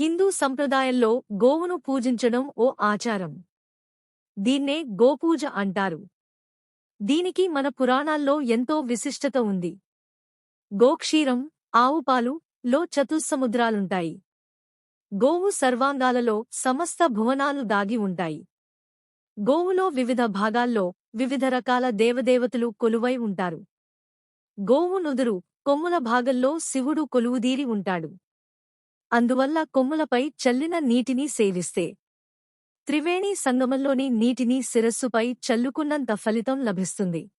హిందూ సంప్రదాయంలో గోవును పూజించడం ఓ ఆచారం. దీన్నే గోపూజ అంటారు. దీనికి మన పురాణాల్లో ఎంతో విశిష్టత ఉంది. గోక్షీరం ఆవుపాలు లో చతుస్సముద్రాలుంటాయి. గోవు సర్వాంగాలలో సమస్త భువనాలు దాగి ఉంటాయి. గోవులో వివిధ భాగాల్లో వివిధ రకాల దేవదేవతలు కొలువై ఉంటారు. గోవు నుదురు కొమ్ముల భాగంలో శివుడు కొలువుదీరి ఉంటాడు. అందువల్ల కొమ్ములపై చల్లిన నీటిని సేవిస్తే. త్రివేణి సంగమంలోని నీటిని శిరస్సుపై చల్లుకున్నంత ఫలితం లభిస్తుంది.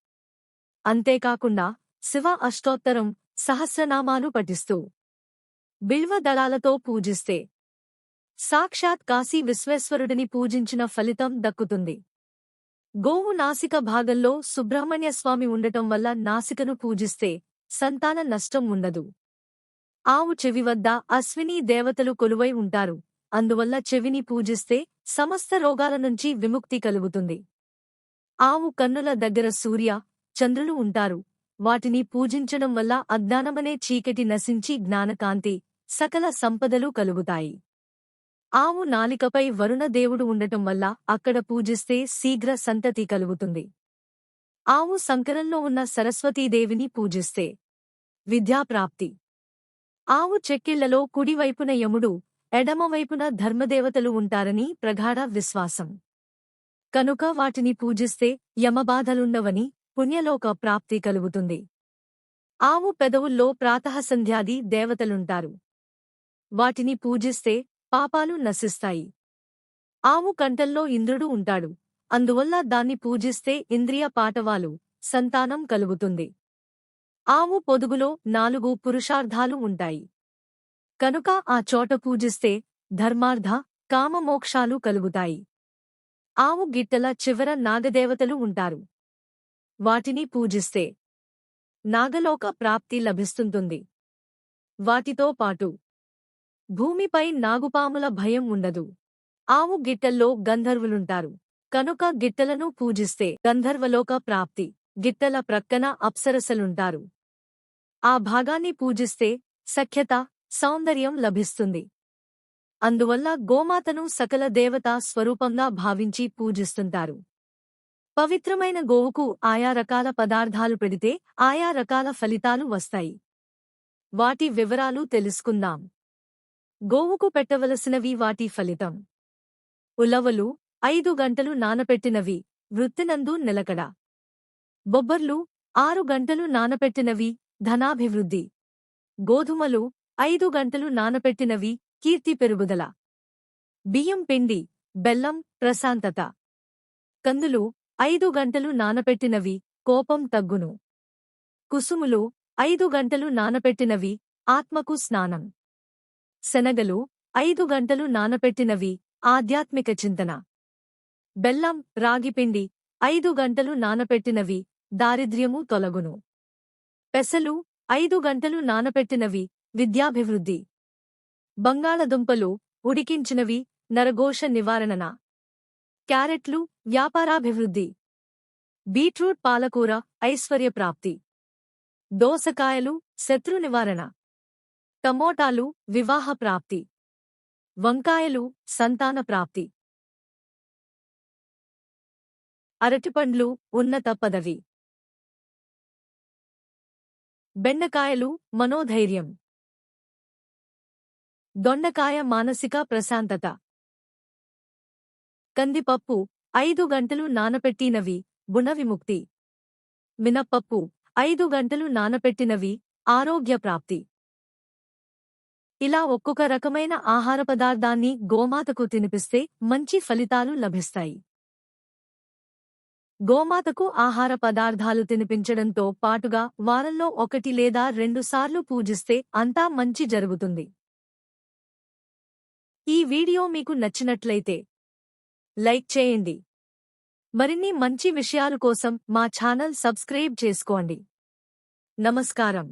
అంతేకాకుండా శివ అష్టోత్తరం సహస్రనామాలు పఠిస్తూ. బిల్వ దళాలతో పూజిస్తే. సాక్షాత్ కాశీ విశ్వేశ్వరుడిని పూజించిన ఫలితం దక్కుతుంది. గోవు నాసిక భాగంలో సుబ్రహ్మణ్యస్వామి ఉండటం వల్ల నాసికను పూజిస్తే సంతాన నష్టం ఉండదు. ఆవు చెవి వద్ద అశ్విని దేవతలు కొలువై ఉంటారు. అందువల్ల చెవిని పూజిస్తే సమస్త రోగాల నుంచి విముక్తి కలుగుతుంది. ఆవు కన్నుల దగ్గర సూర్య చంద్రులు ఉంటారు. వాటిని పూజించడం వల్ల అజ్ఞానమనే చీకటి నశించి జ్ఞానకాంతి సకల సంపదలు కలుగుతాయి. ఆవు నాలికపై వరుణదేవుడు ఉండటం వల్ల అక్కడ పూజిస్తే శీఘ్ర సంతతి కలుగుతుంది. ఆవు సంకరంలో ఉన్న సరస్వతీదేవిని పూజిస్తే విద్యాప్రాప్తి. ఆవు చెక్కిళ్ళలో కుడివైపున యముడు ఎడమవైపున ధర్మదేవతలు ఉంటారని ప్రగాఢ విశ్వాసం. కనుక వాటిని పూజిస్తే యమబాధలుండవని పుణ్యలోక ప్రాప్తి కలుగుతుంది. ఆవు పెదవుల్లో ప్రాతఃసంధ్యాది దేవతలుంటారు. వాటిని పూజిస్తే పాపాలు నశిస్తాయి. ఆవు కంటల్లో ఇంద్రుడు ఉంటాడు. అందువల్ల దాన్ని పూజిస్తే ఇంద్రియ పాటవాలు సంతానం కలుగుతుంది. ఆవు పొదుగులో నాలుగు పురుషార్థాలు ఉంటాయి. కనుక ఆ చోట పూజిస్తే ధర్మార్థ కామమోక్షాలు కలుగుతాయి. ఆవు గిట్టల చివర నాగదేవతలు ఉంటారు. వాటిని పూజిస్తే నాగలోక ప్రాప్తి లభిస్తుంటుంది. వాటితో పాటు భూమిపై నాగుపాముల భయం ఉండదు. ఆవు గిట్టల్లో గంధర్వులుంటారు. కనుక గిట్టలను పూజిస్తే గంధర్వలోక ప్రాప్తి గిట్టల ప్రక్కన అప్సరసలుంటారు. ఆ భాగాన్ని పూజిస్తే సఖ్యత సౌందర్యం లభిస్తుంది. అందువల్ల గోమాతను సకల దేవతా స్వరూపంగా భావించి పూజిస్తుంటారు. పవిత్రమైన గోవుకు ఆయా రకాల పదార్థాలు పెడితే ఆయా రకాల ఫలితాలు వస్తాయి. వాటి వివరాలు తెలుసుకుందాం. గోవుకు పెట్టవలసినవి వాటి ఫలితం. ఉలవలు ఐదు గంటలు నానపెట్టినవి వృత్తినందు నిలకడ. బొబ్బర్లు ఆరు గంటలు నానపెట్టినవి ధనాభివృద్ధి. గోధుమలు ఐదు గంటలు నానపెట్టినవి కీర్తి పెరుగుదల. బియ్యం పిండి బెల్లం ప్రశాంతత. కందులు ఐదు గంటలు నానపెట్టినవి కోపం తగ్గును. కుసుములు ఐదు గంటలు నానపెట్టినవి ఆత్మకు స్నానం. శనగలు ఐదు గంటలు నానపెట్టినవి ఆధ్యాత్మిక చింతన. బెల్లం రాగిపిండి ఐదు గంటలు నానపెట్టినవి దారిద్ర్యము తొలగును. పెసలు ఐదు గంటలు నానపెట్టినవి విద్యాభివృద్ధి. బంగాళదుంపలు ఉడికించినవి నరఘోష నివారణన. క్యారెట్లు వ్యాపారాభివృద్ధి. బీట్రూట్ పాలకూర ఐశ్వర్యప్రాప్తి. దోసకాయలు శత్రు నివారణ. టమోటాలు వివాహ ప్రాప్తి. వంకాయలు సంతాన ప్రాప్తి. అరటిపండ్లు ఉన్నత పదవి. బెండకాయలు మనోధైర్యం. దొండకాయ మానసిక ప్రశాంతత. కందిపప్పు ఐదు గంటలు నానపెట్టినవి గుణవిముక్తి మినప్పప్పు ఐదు గంటలు నానపెట్టినవి ఆరోగ్య ప్రాప్తి. ఇలా ఒక్కొక్క రకమైన ఆహార పదార్థాన్ని గోమాతకు తినిపిస్తే మంచి ఫలితాలు లభిస్తాయి. గోమాతకు ఆహార పదార్థాలు తినిపించడంతో పాటుగా వారంలో ఒకటి లేదా రెండుసార్లు పూజిస్తే అంతా మంచి జరుగుతుంది. ఈ వీడియో మీకు నచ్చినట్లయితే లైక్ చేయండి. మరిన్ని మంచి విషయాలు కోసం మా ఛానల్ సబ్స్క్రైబ్ చేసుకోండి. నమస్కారం.